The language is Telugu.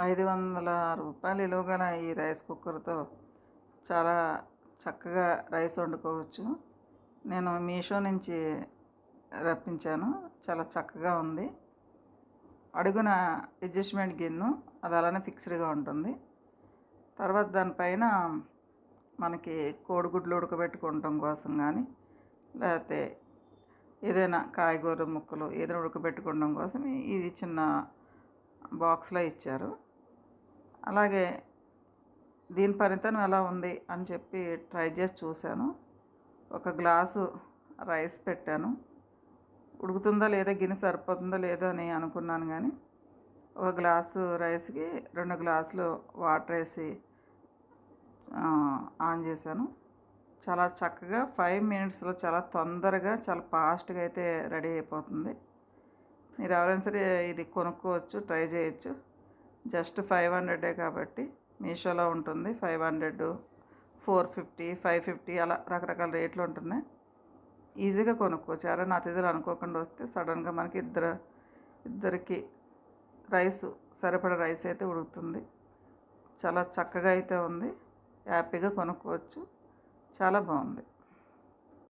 ఐదు వందల రూపాయలు విలువ ఈ రైస్ కుక్కర్తో చాలా చక్కగా రైస్ వండుకోవచ్చు. నేను మీషో నుంచి రప్పించాను. చాలా చక్కగా ఉంది. అడుగున అడ్జస్ట్మెంట్ గిన్నె అది అలానే ఫిక్స్డ్గా ఉంటుంది. తర్వాత దానిపైన మనకి కోడిగుడ్లు ఉడకబెట్టుకోవటం కోసం కానీ లేకపోతే ఏదైనా కాయగూర ముక్కలు ఏదైనా ఉడకబెట్టుకోవడం కోసం ఇది చిన్న బాక్స్లో ఇచ్చారు. అలాగే దీని పనితనం ఎలా ఉంది అని చెప్పి ట్రై చేసి చూశాను. ఒక గ్లాసు రైస్ పెట్టాను. ఉడుకుతుందా లేదా గిన్నె సరిపోతుందా లేదో అని అనుకున్నాను కానీ ఒక గ్లాసు రైస్కి రెండు గ్లాసులు వాటర్ వేసి ఆన్ చేశాను. చాలా చక్కగా ఫైవ్ మినిట్స్లో చాలా తొందరగా చాలా ఫాస్ట్గా అయితే రెడీ అయిపోతుంది. మీరు ఎవరైనా సరే ఇది కొనుక్కోవచ్చు ట్రై చేయొచ్చు. జస్ట్ ఫైవ్ హండ్రెడే కాబట్టి మీషోలో ఉంటుంది. Five hundred four fifty five fifty అలా రకరకాల రేట్లు ఉంటున్నాయి. ఈజీగా కొనుక్కోవచ్చు ఎవరైనా అతిథులు అనుకోకుండా వస్తే సడన్గా మనకి ఇద్దరు ఇద్దరికి రైస్ సరిపడ రైస్ అయితే ఉడుకుతుంది. చాలా చక్కగా అయితే ఉంది. హ్యాపీగా కొనుక్కోవచ్చు. చాలా బాగుంది.